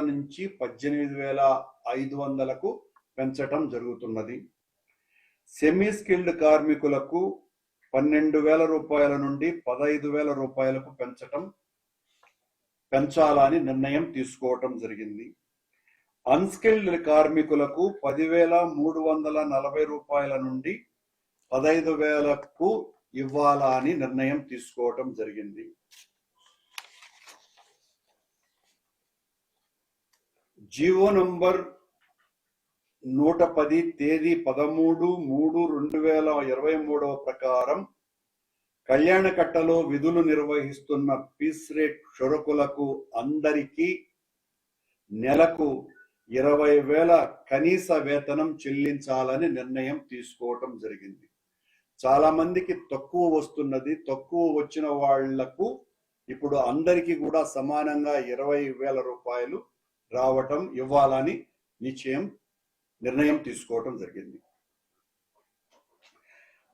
నుంచి పద్దెనిమిది వేల ఐదు వందలకు పెంచటం జరుగుతున్నది. సెమీ స్కిల్డ్ కార్మికులకు పన్నెండు వేల రూపాయల నుండి పదహైదు వేల రూపాయలకు పెంచటం పెంచాలని నిర్ణయం తీసుకోవటం జరిగింది. అన్స్కిల్డ్ కార్మికులకు పదివేల మూడు వందల నలభై రూపాయల నుండి పదహైదు వేలకు ఇవ్వాలని నిర్ణయం తీసుకోవటం జరిగింది. జీవో నంబర్ నూట పది తేదీ పదమూడు మూడు రెండు వేల ఇరవై మూడవ ప్రకారం కళ్యాణకట్టలో విధులు నిర్వహిస్తున్న పీస్ రేట్ షురకులకు అందరికీ నెలకు ఇరవై వేల కనీస వేతనం చెల్లించాలని నిర్ణయం తీసుకోవటం జరిగింది. చాలా మందికి తక్కువ వస్తున్నది. తక్కువ వచ్చిన వాళ్ళకు ఇప్పుడు అందరికీ కూడా సమానంగా ఇరవై వేల రూపాయలు రావటం ఇవ్వాలని నిశ్చయం నిర్ణయం తీసుకోవటం జరిగింది.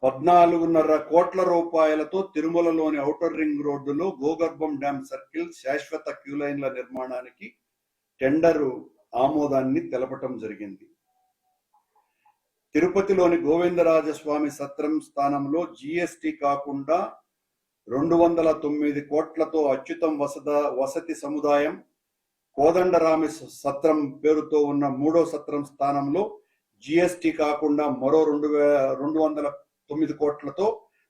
పద్నాలుగున్నర కోట్ల రూపాయలతో తిరుమలలోని ఔటర్ రింగ్ రోడ్డులో గోగర్భం డ్యామ్ సర్కిల్ శాశ్వత క్యూలైన్ల నిర్మాణానికి టెండరు ఆమోదాన్ని తెలపటం జరిగింది. తిరుపతిలోని గోవిందరాజస్వామి సత్రం స్థానంలో జిఎస్టి కాకుండా రెండు వందల తొమ్మిది కోట్లతో అచ్యుతం వసద వసతి సముదాయం కోదండరామి సత్రం పేరుతో ఉన్న మూడో సత్రం స్థానంలో జిఎస్టి కాకుండా మరో రెండు వే రెండు వందల తొమ్మిది కోట్లతో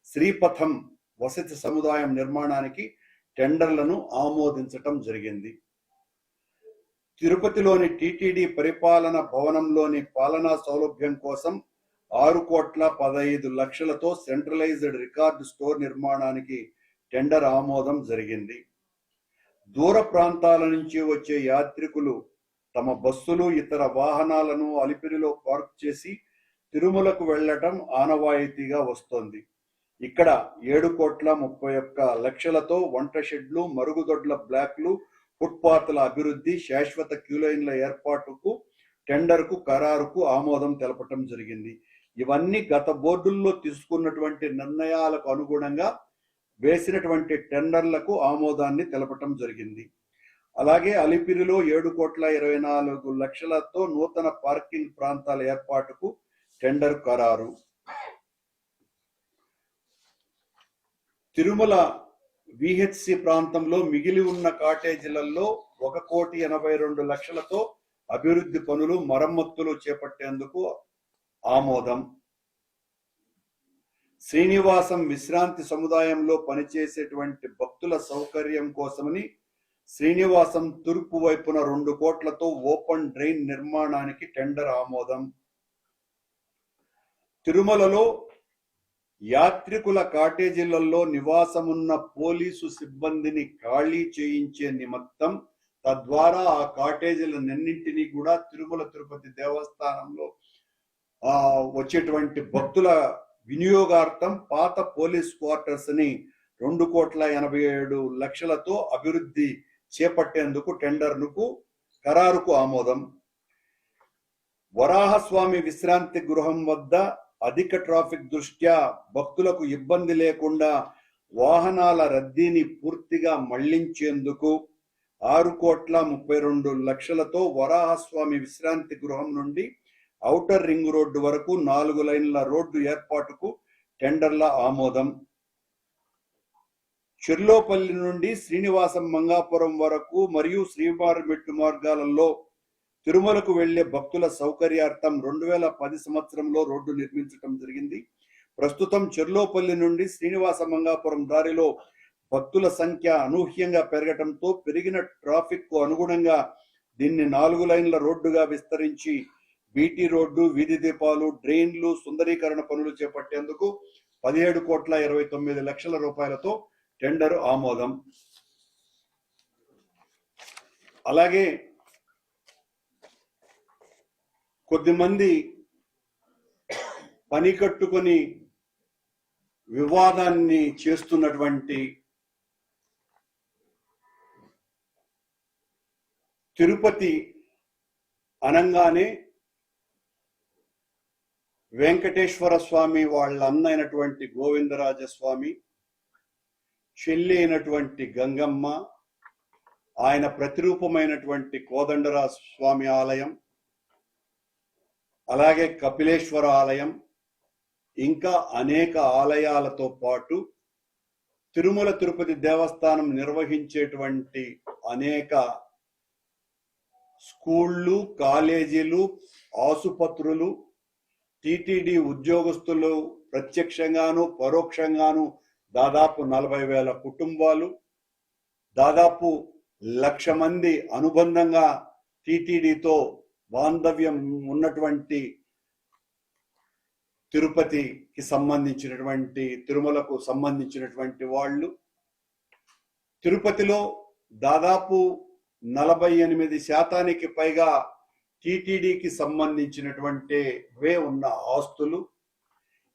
శ్రీపథం వసతి సముదాయం నిర్మాణానికి టెండర్లను ఆమోదించటం జరిగింది. తిరుపతిలోని టిటిడి పరిపాలన భవనంలోని పాలనా సౌలభ్యం కోసం ఆరు కోట్ల పదహైదు లక్షలతో సెంట్రలైజ్డ్ రికార్డు స్టోర్ నిర్మాణానికి టెండర్ ఆమోదం జరిగింది. దూర ప్రాంతాల నుంచి వచ్చే యాత్రికులు తమ బస్సులు ఇతర వాహనాలను అలిపిరిలో పార్క్ చేసి తిరుమలకు వెళ్ళటం ఆనవాయితీగా వస్తోంది. ఇక్కడ ఏడు కోట్ల ముప్పై ఒక్క లక్షలతో వంట షెడ్లు మరుగుదొడ్ల బ్లాక్లు ఫుట్పాత్ల అభివృద్ధి శాశ్వత క్యూలైన్ల ఏర్పాటుకు టెండర్కు ఖరారుకు ఆమోదం తెలపటం జరిగింది. ఇవన్నీ గత బోర్డుల్లో తీసుకున్నటువంటి నిర్ణయాలకు అనుగుణంగా వేసినటువంటి టెండర్లకు ఆమోదాన్ని తెలపటం జరిగింది. అలాగే అలిపిరిలో ఏడు కోట్ల ఇరవై నాలుగు లక్షలతో నూతన పార్కింగ్ ప్రాంతాల ఏర్పాటుకు టెండర్ ఖరారు. తిరుమల విహెచ్సి ప్రాంతంలో మిగిలి ఉన్న కాటేజీలలో ఒక కోటి ఎనభై రెండు లక్షలతో అభివృద్ధి పనులు మరమ్మతులు చేపట్టేందుకు ఆమోదం. శ్రీనివాసం విశ్రాంతి సముదాయంలో పనిచేసేటువంటి భక్తుల సౌకర్యం కోసమని శ్రీనివాసం తూర్పు వైపున రెండు కోట్లతో ఓపెన్ డ్రైన్ నిర్మాణానికి టెండర్ ఆమోదం. తిరుమలలో యాత్రికుల కాటేజీలలో నివాసమున్న పోలీసు సిబ్బందిని ఖాళీ చేయించే నిమిత్తం తద్వారా ఆ కాటేజీలన్నింటినీ కూడా తిరుమల తిరుపతి దేవస్థానంలో ఆ వచ్చేటువంటి భక్తుల వినియోగార్థం పాత పోలీస్ క్వార్టర్స్ని రెండు కోట్ల ఎనభై ఏడు లక్షలతో అభివృద్ధి చేపట్టేందుకు టెండర్నుకు ఖరారుకు ఆమోదం. వరాహస్వామి విశ్రాంతి గృహం వద్ద అధిక ట్రాఫిక్ దృష్ట్యా భక్తులకు ఇబ్బంది లేకుండా వాహనాల రద్దీని పూర్తిగా మళ్ళించేందుకు ఆరు కోట్ల ముప్పై రెండు లక్షలతో వరాహస్వామి విశ్రాంతి గృహం నుండి ఔటర్ రింగ్ రోడ్డు వరకు నాలుగు లైన్ల రోడ్డు ఏర్పాటుకు టెండర్ల ఆమోదం. చిర్లోపల్లి నుండి శ్రీనివాసం మంగాపురం వరకు మరియు శ్రీవారి మెట్టు మార్గాలలో తిరుమలకు వెళ్ళే భక్తుల సౌకర్యార్థం రెండు వేల పది సంవత్సరంలో రోడ్డు నిర్మించడం జరిగింది. ప్రస్తుతం చెర్లోపల్లి నుండి శ్రీనివాస మంగాపురం దారిలో భక్తుల సంఖ్య అనూహ్యంగా పెరగటంతో పెరిగిన ట్రాఫిక్కు అనుగుణంగా దీన్ని నాలుగు లైన్ల రోడ్డుగా విస్తరించి బీటీ రోడ్డు వీధి దీపాలు డ్రైన్లు సుందరీకరణ పనులు చేపట్టేందుకు పదిహేడు కోట్ల ఇరవై తొమ్మిది లక్షల రూపాయలతో టెండర్ ఆమోదం. అలాగే కొద్దిమంది పని కట్టుకొని వివాదాన్ని చేస్తున్నటువంటి తిరుపతి అనంగానే వెంకటేశ్వర స్వామి వాళ్ళ అన్న అయినటువంటి గోవిందరాజస్వామి చెల్లి అయినటువంటి గంగమ్మ ఆయన ప్రతిరూపమైనటువంటి కోదండరా స్వామి ఆలయం అలాగే కపిలేశ్వర ఆలయం ఇంకా అనేక ఆలయాలతో పాటు తిరుమల తిరుపతి దేవస్థానం నిర్వహించేటువంటి అనేక స్కూళ్ళు కాలేజీలు ఆసుపత్రులు టిటిడి ఉద్యోగస్తులు ప్రత్యక్షంగాను పరోక్షంగాను దాదాపు నలభై వేల కుటుంబాలు దాదాపు లక్ష మంది అనుబంధంగా టిటిడితో బాంధవ్యం ఉన్నటువంటి తిరుపతికి సంబంధించినటువంటి తిరుమలకు సంబంధించినటువంటి వాళ్ళు. తిరుపతిలో దాదాపు నలభై ఎనిమిది శాతానికి పైగా టిటిడికి సంబంధించినటువంటి వే ఉన్న ఆస్తులు.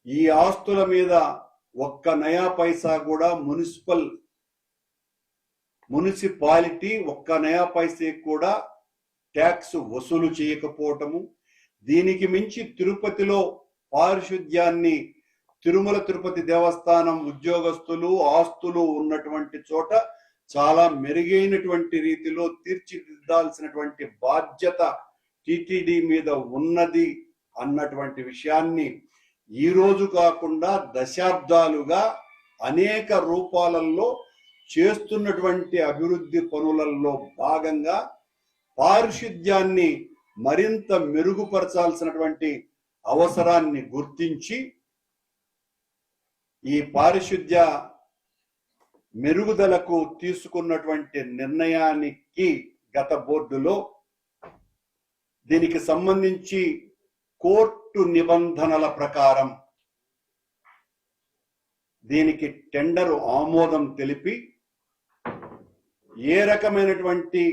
ఈ ఆస్తుల మీద ఒక్క నయా పైసా కూడా మున్సిపల్ మున్సిపాలిటీ ఒక్క నయా పైసే కూడా ట్యాక్స్ వసూలు చేయకపోవటము. దీనికి మించి తిరుపతిలో పారిశుద్ధ్యాన్ని తిరుమల తిరుపతి దేవస్థానం ఉద్యోగస్తులు ఆస్తులు ఉన్నటువంటి చోట చాలా మెరుగైనటువంటి రీతిలో తీర్చిదిద్దాల్సినటువంటి బాధ్యత టిటిడి మీద ఉన్నది అన్నటువంటి విషయాన్ని ఈ రోజు కాకుండా దశాబ్దాలుగా అనేక రూపాలలో చేస్తున్నటువంటి అభివృద్ధి పనులలో భాగంగా పారిశుద్ధ్యాన్ని మరింత మెరుగుపరచాల్సినటువంటి అవసరాన్ని గుర్తించి ఈ పారిశుద్ధ్య మెరుగుదలకు తీసుకున్నటువంటి నిర్ణయానికి గత బోర్డులో దీనికి సంబంధించి కోర్టు నిబంధనల ప్రకారం దీనికి టెండర్ ఆమోదం తెలిపి ఏ రకమైనటువంటి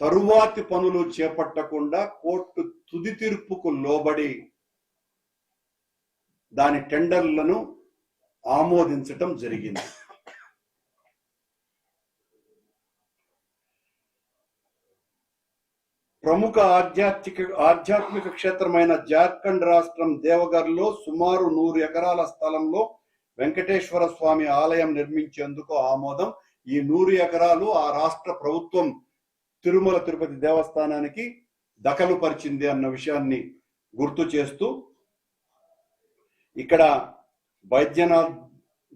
తరువాతి పనులు చేపట్టకుండా కోర్టు తుది తీర్పుకు లోబడి దాని టెండర్లను ఆమోదించటం జరిగింది. ప్రముఖ ఆధ్యాత్మిక ఆధ్యాత్మిక క్షేత్రమైన జార్ఖండ్ రాష్ట్రం దేవగర్లో సుమారు నూరు ఎకరాల స్థలంలో వెంకటేశ్వర స్వామి ఆలయం నిర్మించేందుకు ఆమోదం. ఈ నూరు ఎకరాలు ఆ రాష్ట్ర ప్రభుత్వం తిరుమల తిరుపతి దేవస్థానానికి దఖలు పరిచింది అన్న విషయాన్ని గుర్తు చేస్తూ ఇక్కడ వైద్యనాథ్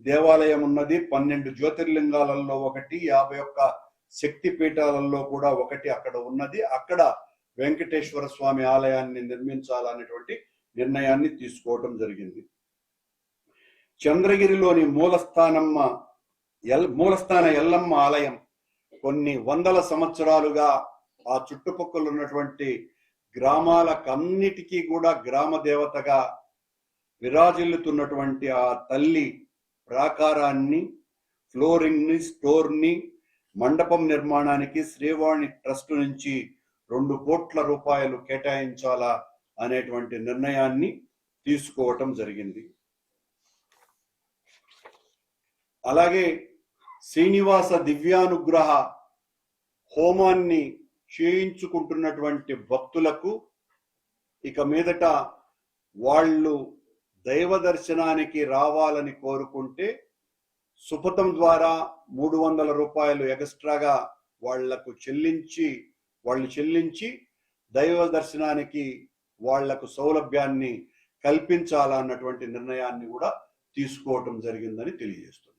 దేవాలయం ఉన్నది. పన్నెండు జ్యోతిర్లింగాలలో ఒకటి యాభై ఒక్క శక్తి పీఠాలలో కూడా ఒకటి అక్కడ ఉన్నది. అక్కడ వెంకటేశ్వర స్వామి ఆలయాన్ని నిర్మించాలనేటువంటి నిర్ణయాన్ని తీసుకోవటం జరిగింది. చంద్రగిరిలోని మూలస్థానమ్మ ఎల్ మూలస్థాన ఎల్లమ్మ ఆలయం కొన్ని వందల సంవత్సరాలుగా ఆ చుట్టుపక్కల ఉన్నటువంటి గ్రామాలకన్నిటికీ కూడా గ్రామ దేవతగా విరాజిల్లుతున్నటువంటి ఆ తల్లి ప్రాకారాన్ని ఫ్లోరింగ్ని మండపం నిర్మాణానికి శ్రీవాణి ట్రస్ట్ నుంచి రెండు కోట్ల రూపాయలు కేటాయించాలా అనేటువంటి నిర్ణయాన్ని తీసుకోవటం జరిగింది. అలాగే శ్రీనివాస దివ్యానుగ్రహ హోమాన్ని చేయించుకుంటున్నటువంటి భక్తులకు ఇక మీదట వాళ్ళు దైవ దర్శనానికి రావాలని కోరుకుంటే సుపథం ద్వారా మూడు వందల రూపాయలు ఎక్స్ట్రాగా వాళ్ళకు చెల్లించి వాళ్ళు చెల్లించి దైవ దర్శనానికి వాళ్ళకు సౌలభ్యాన్ని కల్పించాలన్నటువంటి నిర్ణయాన్ని కూడా తీసుకోవటం జరిగిందని తెలియజేస్తుంది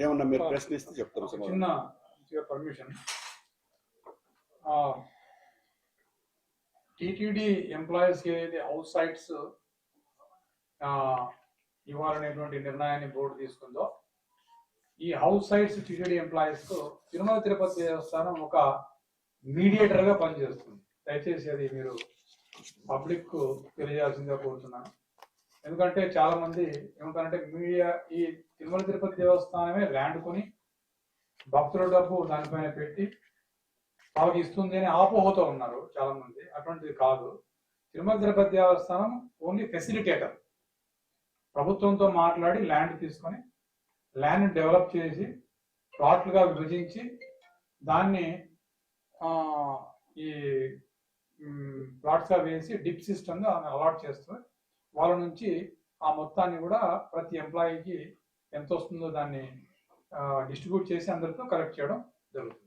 ఏమన్నా మీరు ప్రశ్నిస్తే. చిన్న పర్మిషన్ టిటిడి ఎంప్లాయీస్ ఏదైతే హౌస్ సైట్స్ ఇవ్వాలనేటువంటి నిర్ణయాన్ని బోర్డు తీసుకుందో ఈ house sites TTD employees Tirumala Tirupati Devasthanam ఒక మీడియేటర్గా పనిచేస్తుంది. దయచేసి అది మీరు పబ్లిక్కు తెలియజేయాల్సిందిగా కోరుతున్నాను. ఎందుకంటే చాలా మంది ఏమంటారంటే మీడియా ఈ తిరుమల తిరుపతి దేవస్థానమే ల్యాండ్ కొని భక్తుల డబ్బు దానిపైన పెట్టి వాళ్ళకి ఇస్తుంది అని ఆపోహతో ఉన్నారు చాలా మంది అటువంటిది కాదు. తిరుమల తిరుపతి దేవస్థానం ఓన్లీ ఫెసిలిటేటర్ ప్రభుత్వంతో మాట్లాడి ల్యాండ్ తీసుకొని ల్యాండ్ డెవలప్ చేసి ప్లాట్లుగా విభజించి దాన్ని ఈ ప్లాట్స్గా వేసి డిప్ సిస్టమ్ అలాట్ చేస్తుంది వాళ్ళ నుంచి ఆ మొత్తాన్ని కూడా ప్రతి ఎంప్లాయీకి ఎంత వస్తుందో దాన్ని డిస్ట్రిబ్యూట్ చేసి అందరితో కలెక్ట్ చేయడం జరుగుతుంది.